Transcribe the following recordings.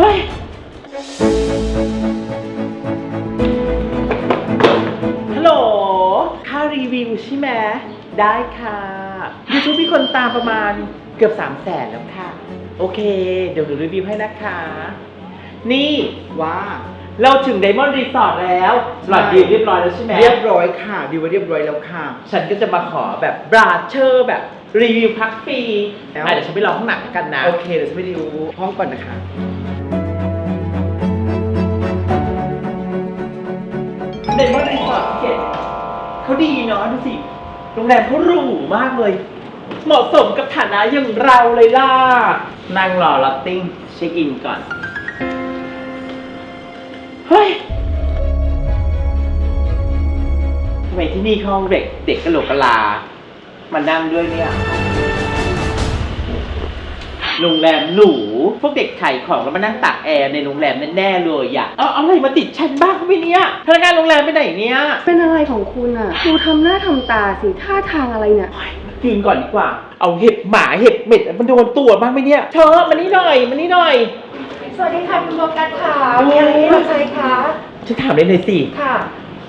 เฮ้ย ฮัลโหล ค่ารีวิวใช่ไหม ได้ค่ะ YouTube มีคนตามประมาณเกือบ 3 0 0แสนแล้วค่ะ โอเค เดี๋ยวหนูรีวิวให้นะคะ นี่ว่า เราถึงไดมอนด์รีสอร์ทแล้วหลอดดีลเรียบร้อยแล้วใช่ไหม เรียบร้อยค่ะดีว่าเรียบร้อยแล้วค่ะ ฉันก็จะมาขอแบบบราเชอร์แบบรีวิวพักฟรีแล้ว อะเดี๋ยวฉันไปรอข้างหนังกันนะ โอเคเดี๋ยวฉันไปดูห้องก่อนนะคะ เขาดีเนาะดูสิ โรงแรมเขาหรูมากเลย เหมาะสมกับฐานะอย่างเราเลยล่ะ นั่งรอลัตติ้งเช็คอินก่อน เฮ้ยทำไมที่นี่เขาเอาเด็กเด็กกะโหลกกะลา มานั่งด้วยเนี่ย โรงแรมหรูพวกเด็กขายของแล้วมานั่งตากแอร์ในโรงแรมแน่ๆเลยอะเอาเอาอะไรมาติดฉันบ้างไหมเนี่ยพนักงานโรงแรมไปไหนเนี่ยเป็นอะไรของคุณอะดูทำหน้าทำตาสิท่าทางอะไรเนี่ยยืนก่อนดีกว่า เอาเห็บหมาเห็บเม็ดมันโดนตัวบ้างไหมเนี่ยเธอมานี่หน่อยมานี่หน่อย สวัสดีค่ะคุณโบกัสค่ะมีอะไรให้รับใช้คะฉันถามเลยหน่อยสิค่ะ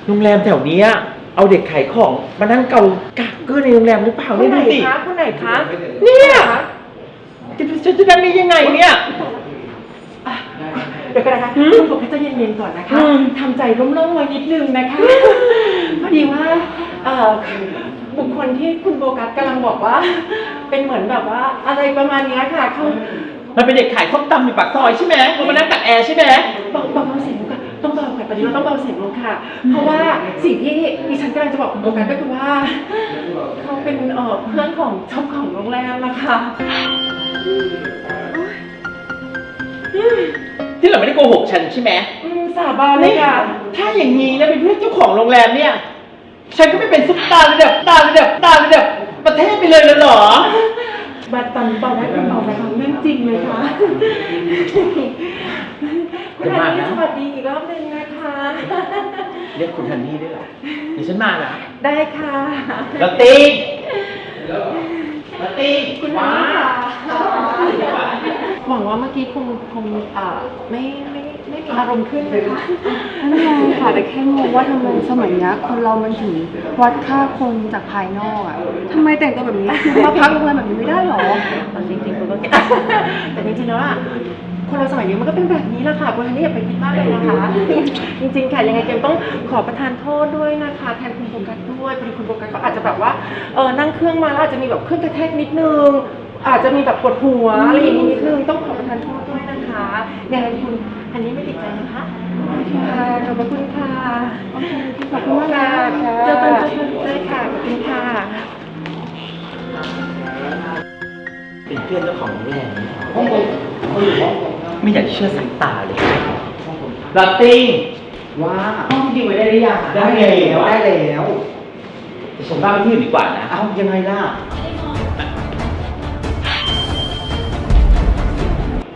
โรงแรมแถวเนี้ยเอาเด็กขายของมานั่งเกากากเกอร์ในโรงแรมหรือเปล่าคุเนี่ยณไหนดูสิคะคุณไหนคะเนี่ย จะจะจะนั่งได้ยังไงเนี่ยเดี๋ยวกันนะคะหืมคุณโบกัสใจะเย็นๆก่อนนะคะอืมทำใจร่มๆไว้นิดนึงนะคะพอดีว่าเอ่อบุคคลที่คุณโบกัสกำลังบอกว่า เป็นเหมือนแบบว่าอะไรประมาณเนี้ยค่ะเขา มันเป็นเด็กขายข้าวตำอยู่ปากซอยใช่ไหมมันมานั่งตากแอร์ใช่ไหมเบาเบาเสียงลงค่ะต้องเบาค่ะตอนนี้เราต้องเบาเสียงลงค่ะ เพราะว่าสิ่งที่ดิฉันกำลังจะบอกคุณโบกัสก็คือว่าเขาเป็นเอ่อเพื่อนของเจ้าของโรงแรมนะคะ ที่เราไม่ได้โกหกฉันใช่ไหมอืมสาบานเลยค่ะ ถ้าอย่างนี้นะเป็นเพื่อนเจ้าของโรงแรมเนี่ย ฉันก็ไม่เป็นซุปตาร์ระดับตาร์ระดับตาร์ระดับประเทศไปเลยแล้วเหรอ บัตรตันเบาได้เป็นเบานะคะเรื่องจริงเลยค่ะคุณอันนี้สวัสดีอีกรอบหนึ่งนะคะ เรียกคุณฮันนี่ด้วยเหรอเดี๋ยวฉันมานะได้ค่ะลาติงลาติงคุณอันนี้ค่ะ หวังว่าเมื่อกี้คงคงอ่าไม่ไม่ไม่มีอารมณ์ขึ้นเลยค่ะไม่เป็นไรค่ะแต่แค่งงว่าทำไมสมัยเนี้ยคนเรามันถึงวัดค่าคนจากภายนอกอะทำไมแต่งตัวแบบนี้คือมาพักโรงแรมแบบนี้ไม่ได้หรอ แต่จริงๆคุณก็แต่จริงๆแล้วอะคนเราสมัยนี้มันก็เป็นแบบนี้แหละค่ะคุณฮันนี่อย่าไปคิดมากเลยนะคะ จริงๆค่ะยังไงเกมต้องขอประทานโทษด้วยนะคะแทนคุณโฟกัสด้วยพอดีคุณโฟกัสก็อาจจะแบบว่าเออนั่งเครื่องมาแล้วอาจจะมีแบบเครื่องกระแทกนิดนึง อาจจะมีแบบปวดหัวอะไรอย่างนี้นิดนึงต้องขอประทานโทษด้วยนะคะยังไงคุณฮันนี่ไม่ติดใจนะคะโอเคค่ะขอบพระคุณค่ะขอบคุณมากนะเจอกันเจอกันได้ค่ะขอบคุณค่ะเป็นเพื่อนเจ้าของโรงแรมเนี่ยไม่อยากเชื่อสายตาเลยลาติงว่าห้องที่ดิวไว้ได้หรือยังได้แล้วได้แล้วเดี๋ยวฉันบ้าไปที่อื่นดีกว่านะ เอ้ายังไงล่ะ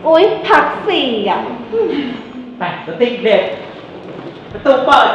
อุ้ยพักสี่อะ ไปลาติงเด็กประตูเปิด